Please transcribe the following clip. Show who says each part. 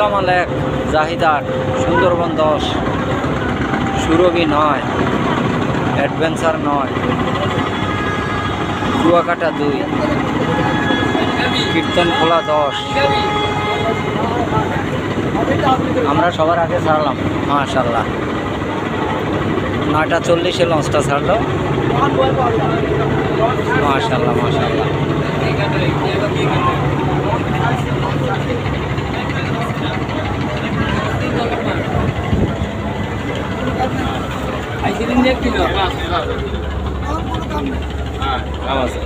Speaker 1: কামাল এক, জাহিদ আট, সুন্দরবন দশ, সুরভি নয়, অ্যাডভেঞ্চার নয়, কুয়াকাটা দুই কীর্তন খোলা দশ। আমরা সবার আগে ছাড়লাম মাশাল্লাহ নয়টা চল্লিশে লঞ্চটা ছাড়লো। মাশাল্লাহ মাশাল্লাহ
Speaker 2: আইসিদিন যে কি হ্যাঁ আছে